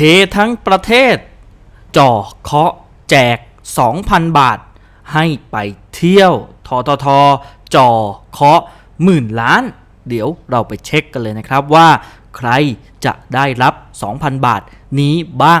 เฮทั้งประเทศ จ่อเคาะแจก 2,000 บาท ให้ไปเที่ยวทททจ่อเคาะหมื่นล้าน เดี๋ยวเราไปเช็คกันเลยนะครับว่า ใครจะได้รับ 2,000 บาทนี้บ้าง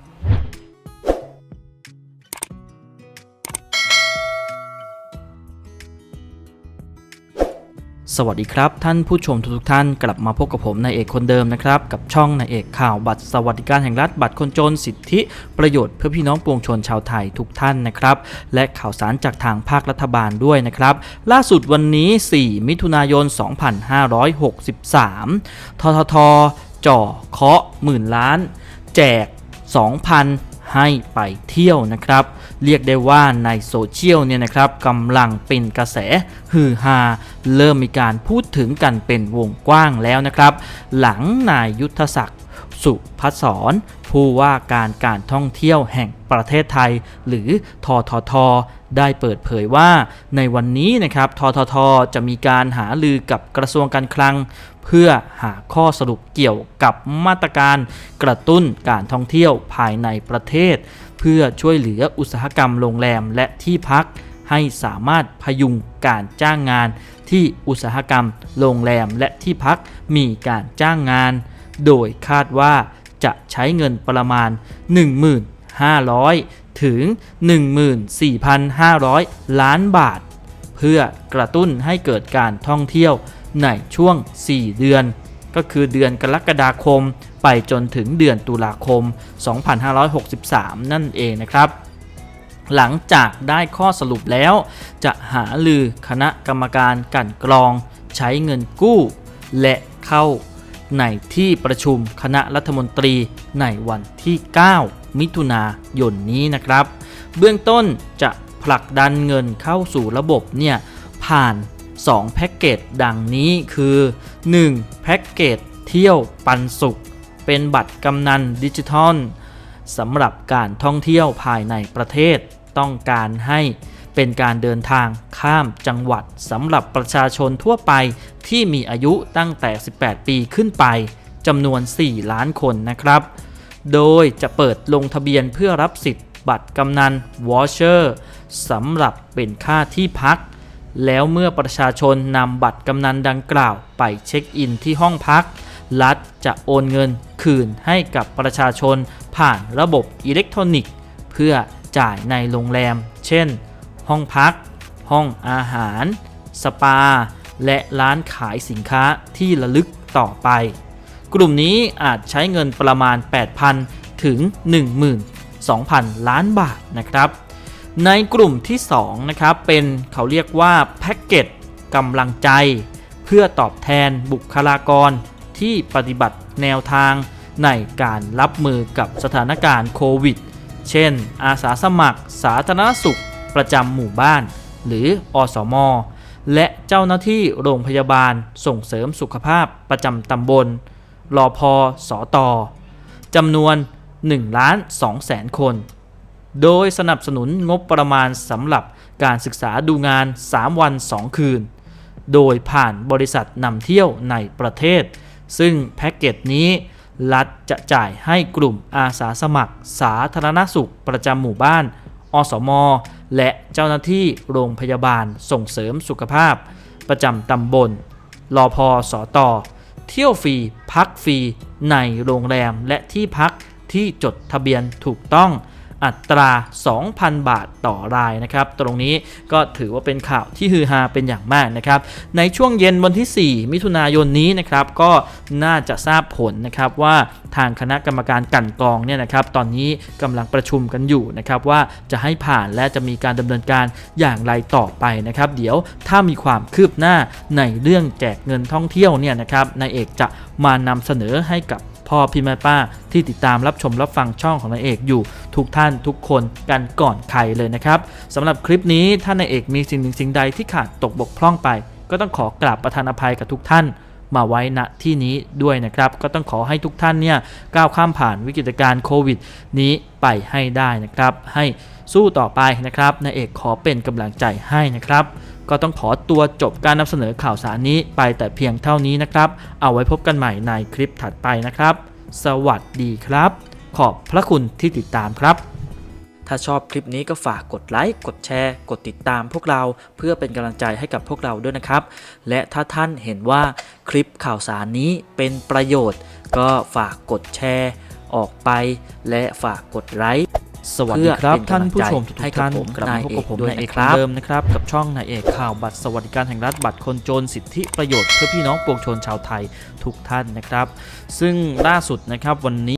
สวัสดีครับ ท่านผู้ชมทุกท่านกลับมาพบกับผมนายเอกคนเดิมนะครับ กับช่องนายเอกข่าวบัตรสวัสดิการแห่งรัฐบัตรคนจนสิทธิประโยชน์เพื่อพี่น้องปวงชนชาวไทยทุกท่านนะครับ และข่าวสารจากทางภาครัฐบาลด้วยนะครับ ล่าสุดวันนี้ 4 มิถุนายน 2563 ทททจ่อเคาะหมื่นล้าน แจก 2,000 ให้ไปเที่ยวนะครับ เรียกได้ว่าในโซเชียลเนี่ยนะครับกำลังเป็นกระแสฮือฮาเริ่มมีการพูดถึงกันเป็นวงกว้างแล้วนะครับ หลังนายยุทธศักดิ์สุพัศรผู้ว่าการการท่องเที่ยวแห่งประเทศไทย หรือททท ได้เปิดเผยว่าในวันนี้นะครับททท จะมีการหาลือกับกระทรวงการคลัง เพื่อหาข้อสรุปเกี่ยวกับมาตรการกระตุ้นการท่องเที่ยวภายในประเทศ เพื่อช่วยเหลืออุตสาหกรรมโรงแรมและที่พัก ให้สามารถพยุงการจ้างงาน ที่อุตสาหกรรมโรงแรมและที่พักมีการจ้างงาน โดยคาดว่าจะใช้เงินประมาณ 1,500 ถึง 14,500 ล้านบาท เพื่อกระตุ้นให้เกิดการท่องเที่ยว ในช่วง 4 เดือน ก็คือเดือนกรกฎาคม ไปจนถึงเดือนตุลาคม 2563 นั่นเองนะครับ หลังจากได้ข้อสรุปแล้ว จะหาลือคณะกรรมการกันกรอง ใช้เงินกู้ และเข้าในที่ประชุมคณะรัฐมนตรีในวันที่ 9 มิถุนายนนี้นะครับ เบื้องต้นจะผลักดันเงินเข้าสู่ระบบเนี่ยผ่าน 2แพ็กเกจดังนี้คือ 1. แพ็กเกจเที่ยวปันสุข เป็นบัตรกำนันดิจิทัลสำหรับการท่องเที่ยวภายในประเทศ ต้องการให้เป็นการเดินทางข้ามจังหวัดสำหรับประชาชนทั่วไปที่มีอายุตั้งแต่ 18 ปีขึ้นไปจำนวน 4 ล้านคนนะครับ โดยจะเปิดลงทะเบียนเพื่อรับสิทธิ์บัตรกำนันวอชเชอร์สำหรับเป็นค่าที่พัก แล้วเมื่อประชาชนนำบัตรกำนันดังกล่าวไปเช็คอินที่ห้องพัก รัฐจะโอนเงินคืนให้กับประชาชนผ่านระบบอิเล็กทรอนิกส์ เพื่อจ่ายในโรงแรม เช่น ห้องพัก ห้องอาหาร สปา และร้านขายสินค้าที่ระลึกต่อไป กลุ่มนี้อาจใช้เงินประมาณ 8,000 ถึง 12,000 ล้านบาทนะครับ ในกลุ่มที่2นะครับเป็นเขาเรียกว่าแพ็กเกจกำลังใจ เพื่อตอบแทนบุคลากรที่ปฏิบัติแนวทางในการรับมือกับสถานการณ์โควิด เช่น อาสาสมัคร สาธารณสุข ประจำหมู่บ้าน หรืออสม และเจ้าหน้าที่โรงพยาบาลส่งเสริมสุขภาพประจำตำบลรอพอสอตอจำนวน1ล้าน2แสนคน โดยสนับสนุนงบประมาณสำหรับการศึกษาดูงาน 3 วัน 2 คืน โดยผ่านบริษัทนำเที่ยวในประเทศ ซึ่งแพ็กเกจนี้รัฐจะจ่ายให้กลุ่มอาสาสมัคร สาธารณสุขประจำหมู่บ้าน อสม และเจ้าหน้าที่โรงพยาบาลส่งเสริมสุขภาพ ประจำตำบลรอพอสอตอเที่ยวฟรีพักฟรีในโรงแรมและที่พักที่จดทะเบียนถูกต้อง อัตรา 2,000 บาทต่อรายนะครับ ตรงนี้ก็ถือว่าเป็นข่าวที่ฮือฮาเป็นอย่างมากนะครับ ในช่วงเย็นวันที่ 4 มิถุนายนนี้นะครับ ก็น่าจะทราบผลนะครับว่าทางคณะกรรมการกันกรองเนี่ยนะครับ ตอนนี้กำลังประชุมกันอยู่นะครับว่าจะให้ผ่านและจะมีการดำเนินการอย่างไรต่อไปนะครับ เดี๋ยวถ้ามีความคืบหน้าในเรื่องแจกเงินท่องเที่ยวเนี่ยนะครับนายเอกจะมานำเสนอให้กับ พ่อพี่แม่ป้าที่ติดตามรับชมรับฟังช่องของนายเอกอยู่ทุกท่านทุกคนกันก่อนใครเลยนะครับสำหรับคลิปนี้ถ้านายเอกมีสิ่งหนึ่งสิ่งใดที่ขาดตกบกพร่องไป ก็ต้องขอกราบประทานอภัยกับทุกท่านมาไว้ณที่นี้ด้วยนะครับ ก็ต้องขอให้ทุกท่านเนี่ยก้าวข้ามผ่านวิกฤตการณ์โควิด นี้ไปให้ได้นะครับ ให้สู้ต่อไปนะครับนายเอกขอเป็นกำลังใจให้นะครับ ก็ต้องขอตัวจบการนำเสนอข่าวสารนี้ไปแต่เพียงเท่านี้นะครับ เอาไว้พบกันใหม่ในคลิปถัดไปนะครับ สวัสดีครับ ขอบพระคุณที่ติดตามครับ ถ้าชอบคลิปนี้ก็ฝากกดไลค์ กดแชร์ กดติดตามพวกเราเพื่อเป็นกำลังใจให้กับพวกเราด้วยนะครับ และถ้าท่านเห็นว่าคลิปข่าวสารนี้เป็นประโยชน์ ก็ฝากกดแชร์ออกไป และฝากกดไลค์ สวัสดีครับเพื่อเป็นท่านผู้ชมกำลังใจทุกให้กับท่านผมกลับนามายพบกับผมเอกด้วยนายเอกนะครับเดิมนะครับกับช่องนายเอกข่าวบัตรสวัสดิการแห่งรัฐบัตรคนจนสิทธิประโยชน์เพื่อพี่น้องปวงชนชาวไทยทุกท่านนะครับ ซึ่งล่าสุดนะครับวันนี้